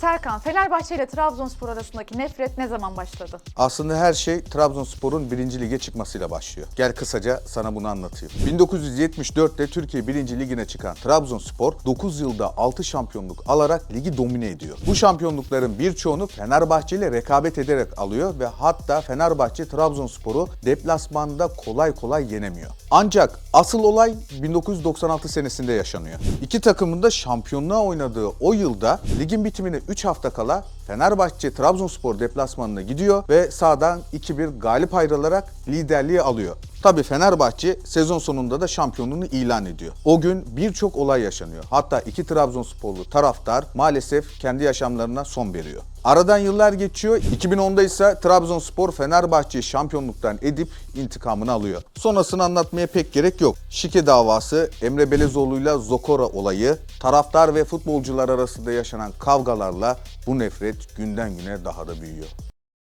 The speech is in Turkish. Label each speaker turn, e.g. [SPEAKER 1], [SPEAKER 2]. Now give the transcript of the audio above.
[SPEAKER 1] Serkan, Fenerbahçe ile Trabzonspor arasındaki nefret ne zaman başladı?
[SPEAKER 2] Aslında her şey Trabzonspor'un 1. lige çıkmasıyla başlıyor. Gel kısaca sana bunu anlatayım. 1974'te Türkiye 1. Ligine çıkan Trabzonspor 9 yılda 6 şampiyonluk alarak ligi domine ediyor. Bu şampiyonlukların birçoğunu Fenerbahçe ile rekabet ederek alıyor ve hatta Fenerbahçe Trabzonspor'u deplasmanda kolay kolay yenemiyor. Ancak asıl olay 1996 senesinde yaşanıyor. İki takımın da şampiyonluğa oynadığı o yılda ligin bitimine 3 hafta kala Fenerbahçe Trabzonspor deplasmanına gidiyor ve sağdan 2-1 galip ayrılarak liderliği alıyor. Tabii Fenerbahçe sezon sonunda da şampiyonluğunu ilan ediyor. O gün birçok olay yaşanıyor. Hatta iki Trabzonsporlu taraftar maalesef kendi yaşamlarına son veriyor. Aradan yıllar geçiyor. 2010'da ise Trabzonspor Fenerbahçe'yi şampiyonluktan edip intikamını alıyor. Sonrasını anlatmaya pek gerek yok. Şike davası, Emre Belezoğlu'yla Zokora olayı, taraftar ve futbolcular arasında yaşanan kavgalarla bu nefret günden güne daha da büyüyor.